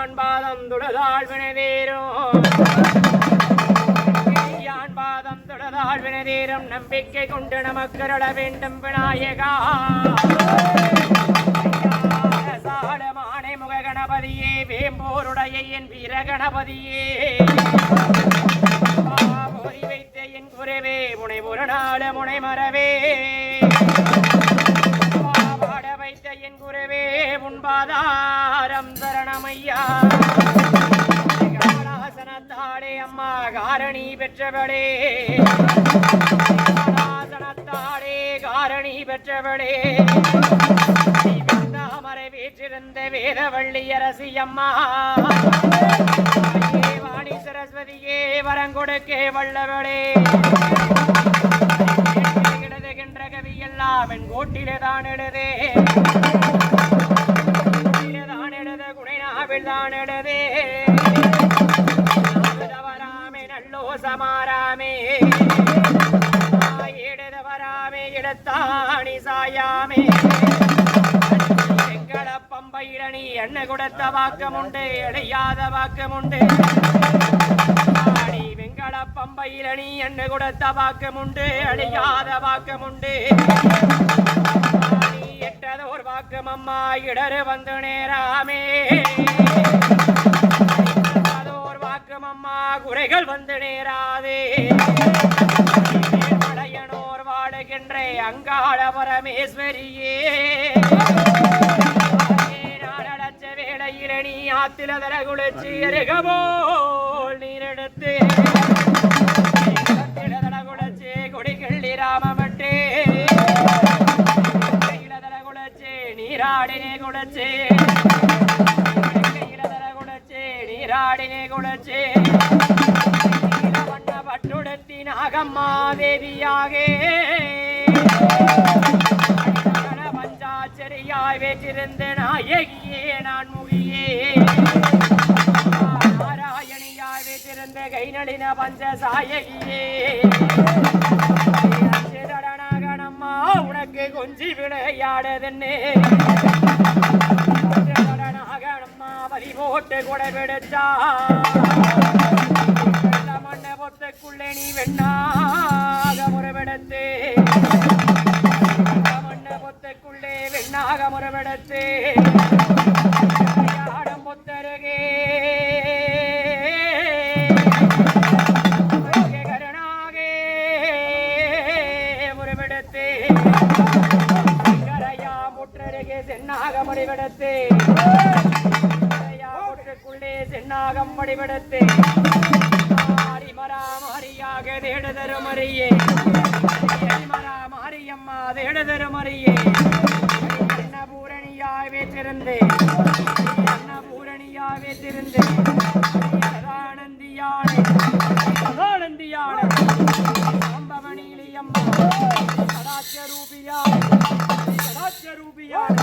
யான் பாதம் துடதாள் வினதேரும் யான் பாதம் துடதாள் வினதேரும் நம்பிக்கை கொண்டு நமக்கருள வேண்டும் விநாயகா. சாடமானை முக கணபதியே வேம்போருடைய என் வீர கணபதியே. வைத்த என் குறைவே முனை ஒரு நாள் முனை மறவே குரவே என் தரணமையா. முன்பாதாரம் அம்மா காரணி பெற்றவளே. காலாசனத்தாடே காரணி பெற்றவளே. தாமரை வீற்றிருந்த வேதவள்ளி அரசி அம்மா. வாணி சரஸ்வதியே வரங்கொடுக்கே வல்லவளே. எல்லாம் என் கோட்டிலே தான் எழுதே கோட்டிலே தான் எழுத குடைநாவில் தான் எழுதே வராமே நல்லோ சமாராமே எடுதவராமே எடுத்தாணி சாயாமே. எங்கள பம்பையிடனி எண்ண கொடுத்த வாக்கமுண்டு எழையாத வாக்கமுண்டு. ஆடி வெங்கட பம்பையிலனி எண்ண கொடுத்த வாக்கமுண்டு அழியாத வாக்கமுண்டு. ஆடி ஒரு வாக்கம் அம்மா இடரு வந்து நேராமே. ஒரு வாக்கம் அம்மா குறைகள் வந்து நேராதே. படையனோர் வாடுகின்ற அங்காள பரமேஸ்வரியே நாடச்ச வேளையில நீ ஆத்தில தர குளிச்சு எருகபோல் நீரெடுத்து தர குளிச்சு கொடிகள்ளி ராமமட்டே. நீராடினே குளிச்சு தர நீராடினே குளிச்சு வண்ண பட்டுடுத்தி நாகம்மா தேவியாக. பஞ்சாச்சரியாய் வேற்றிருந்த நாயகியே நான் முகியே. வேற்றிருந்த கைநளின பஞ்சசாயகியே நாகனம்மா உனக்கு கொஞ்சி விளையாடுதுன்னு. நாகனம்மா வரி போட்டு கொடைபிடிச்சா வெள்ள மண்ண பொத்துக்குள்ளே நீ வெண்ணாக முறைபெடுத்து மண்ண பொத்துக்குள்ளே வெண்ணாக முறைபெடுத்து சென்னாகம் முடிவெடுத்து மாறி மாறியாக தேடுதரு மறியே மரா மாரியம்மா தேடுதரு மறியே அன்னபூரணியாய் வேற்றிருந்து அன்னபூரணியாய் வேற்றிருந்து சதானந்தியானே. சதானந்தியானே. சதாச்சரூபியானே சதாச்சரூபியானே